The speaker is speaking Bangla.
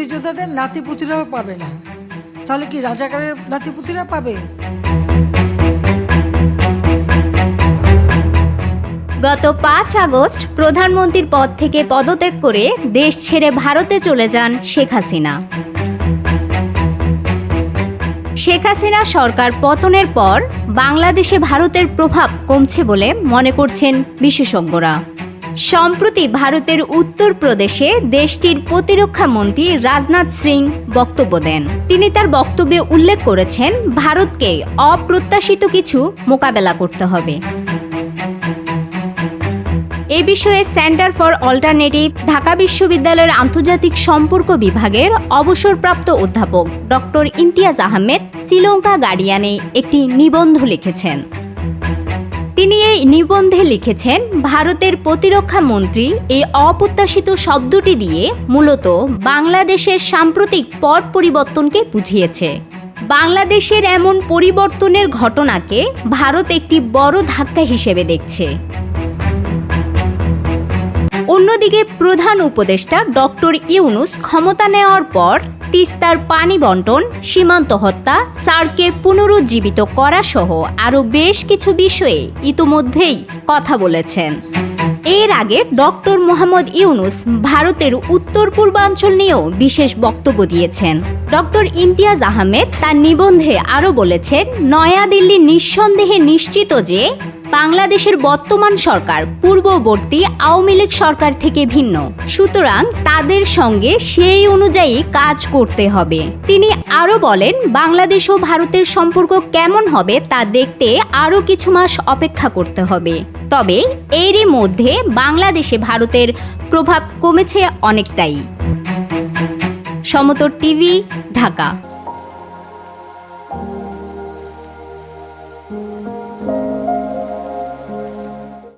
মুক্তিযোদ্ধাদের নাতিপুতিরাও পাবে না। তাহলে কি রাজাকারের নাতিপুতিরা পাবে? গত পাঁচ আগস্ট প্রধানমন্ত্রীর পদ থেকে পদত্যাগ করে দেশ ছেড়ে ভারতে চলে যান শেখ হাসিনা। শেখ হাসিনা সরকার পতনের পর বাংলাদেশে ভারতের প্রভাব কমছে বলে মনে করছেন বিশেষজ্ঞরা। সম্প্রতি ভারতের উত্তরপ্রদেশে দেশটির প্রতিরক্ষা মন্ত্রী রাজনাথ সিং বক্তব্য দেন। তিনি তার বক্তব্যে উল্লেখ করেছেন, ভারতকে অপ্রত্যাশিত কিছু মোকাবেলা করতে হবে। এ বিষয়ে সেন্টার ফর অল্টারনেটিভ, ঢাকা বিশ্ববিদ্যালয়ের আন্তর্জাতিক সম্পর্ক বিভাগের অবসরপ্রাপ্ত অধ্যাপক ডক্টর ইমতিয়াজ আহমেদ শ্রীলঙ্কা গার্ডিয়ানে একটি নিবন্ধ লিখেছেন। নিবন্ধে লিখেছেন ভারতের প্রতিরক্ষা মন্ত্রী এই অপ্রত্যাশিত শব্দটি দিয়ে মূলত বাংলাদেশের সাম্প্রতিক পট পরিবর্তনকে বুঝিয়েছে। বাংলাদেশের এমন পরিবর্তনের ঘটনাকে ভারত একটি বড় ধাক্কা হিসেবে দেখছে। অন্যদিকে প্রধান উপদেষ্টা ডক্টর ইউনুস ক্ষমতা নেওয়ার পর তিস্তার পানি বন্টন, সীমান্ত হত্যা সার্কে পুনরুজ্জীবিত করা সহ আরও বেশ কিছু বিষয়ে ইতোমধ্যেই কথা বলেছেন। এর আগে ডক্টর মোহাম্মদ ইউনুস ভারতের উত্তর পূর্বাঞ্চল নিয়েও বিশেষ বক্তব্য দিয়েছেন। ডক্টর ইমতিয়াজ আহমেদ তার নিবন্ধে আরও বলেছেন, নয়াদিল্লি নিঃসন্দেহে নিশ্চিত যে বাংলাদেশের বর্তমান সরকার পূর্ববর্তী আওয়ামী লীগ সরকার থেকে ভিন্ন। সুতরাং তাদের সঙ্গে সেই অনুযায়ী কাজ করতে হবে। তিনি আরও বলেন, বাংলাদেশ ও ভারতের সম্পর্ক কেমন হবে তা দেখতে আরও কিছু মাস অপেক্ষা করতে হবে। তবে এরই মধ্যে বাংলাদেশে ভারতের প্রভাব কমেছে অনেকটাই। সমতর টিভি ঢাকা।